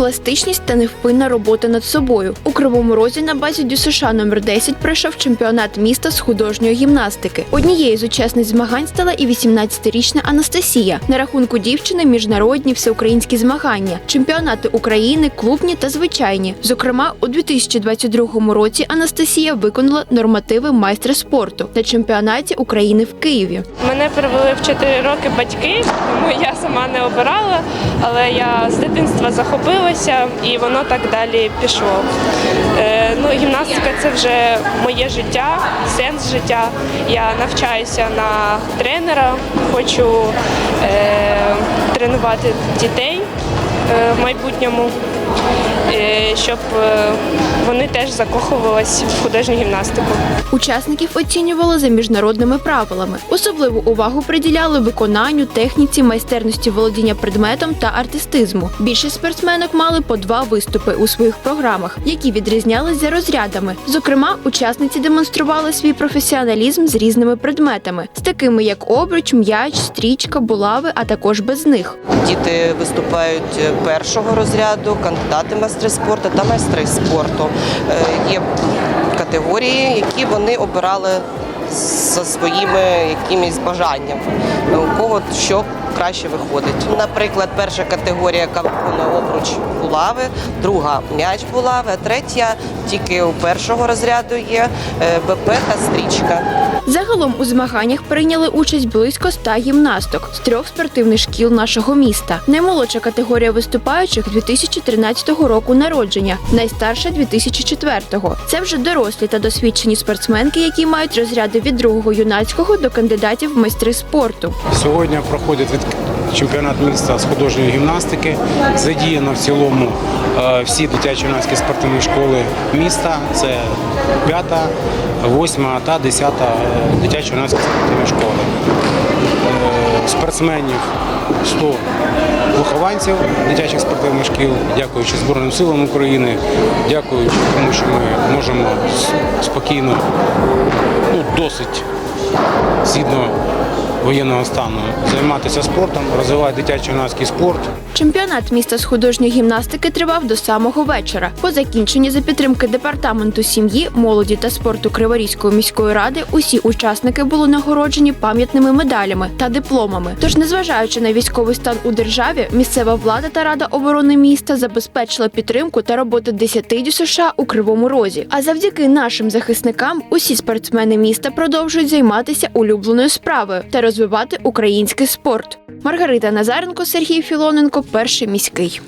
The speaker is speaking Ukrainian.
пластичність та невпинна робота над собою. У Кривому Розі на базі ДЮСШ номер 10 пройшов чемпіонат міста з художньої гімнастики. Однією з учасниць змагань стала і 18-річна Анастасія. На рахунку дівчини міжнародні всеукраїнські змагання, чемпіонати України, клубні та звичайні. Зокрема, у 2022 році Анастасія виконала нормативи майстра спорту на чемпіонаті України в Києві. Мене привели в 4 роки батьки, тому я сама не обирала, але я з дитинства захопилася і воно так далі пішло. Е, ну, гімнастика це вже моє життя, сенс життя. Я навчаюся на тренера, хочу е, тренувати дітей в майбутньому, е, щоб е, вони теж закохувалися в художню гімнастику. Учасників оцінювали за міжнародними правилами. Особливу увагу приділяли виконанню, техніці, майстерності володіння предметом та артистизму. Більшість спортсменок мали по два виступи у своїх програмах, які відрізнялись за розрядами. Зокрема, учасниці демонстрували свій професіоналізм з різними предметами, з такими як обруч, м'яч, стрічка, булави, а також без них. Діти виступають е, першого розряду, кандидати майстри спорту та майстри спорту. Е, Є категорії, які вони обирали за своїми якимись бажаннями, у кого що краще виходить. Наприклад, перша категорія, яка виконує обруч булави, друга м'яч булави, а третя тільки у першого розряду є е, БП та стрічка. Загалом у змаганнях прийняли участь близько ста гімнасток з трьох спортивних шкіл нашого міста. Наймолодша категорія виступаючих 2013 року народження, найстарша 2004-го. Це вже дорослі та досвідчені спортсменки, які мають розряди від другого юнацького до кандидатів в майстри спорту. Сьогодні проходить від чемпіонат міста з художньої гімнастики. Задіяно в цілому е, всі дитячі юнацькі спортивні школи міста. Це п'ята, восьма та десята дитячі юнацькі спортивні школи. Е, Спортсменів 100 вихованців дитячих спортивних шкіл, дякуючи Збройним силам України, дякуючи тому, що ми можемо спокійно, ну досить згідно воєнного стану займатися спортом, розвивати дитячо-юнацький спорт. Чемпіонат міста з художньої гімнастики тривав до самого вечора. По закінченні за підтримки департаменту сім'ї, молоді та спорту Криворізької міської ради усі учасники були нагороджені пам'ятними медалями та дипломами. Тож, незважаючи на військовий стан у державі, місцева влада та рада оборони міста забезпечила підтримку та роботу 10 ДЮСШ у Кривому Розі. А завдяки нашим захисникам усі спортсмени міста продовжують займатися улюбленою справою та розвивати український спорт. Маргарита Назаренко, Сергій Філоненко, перший міський.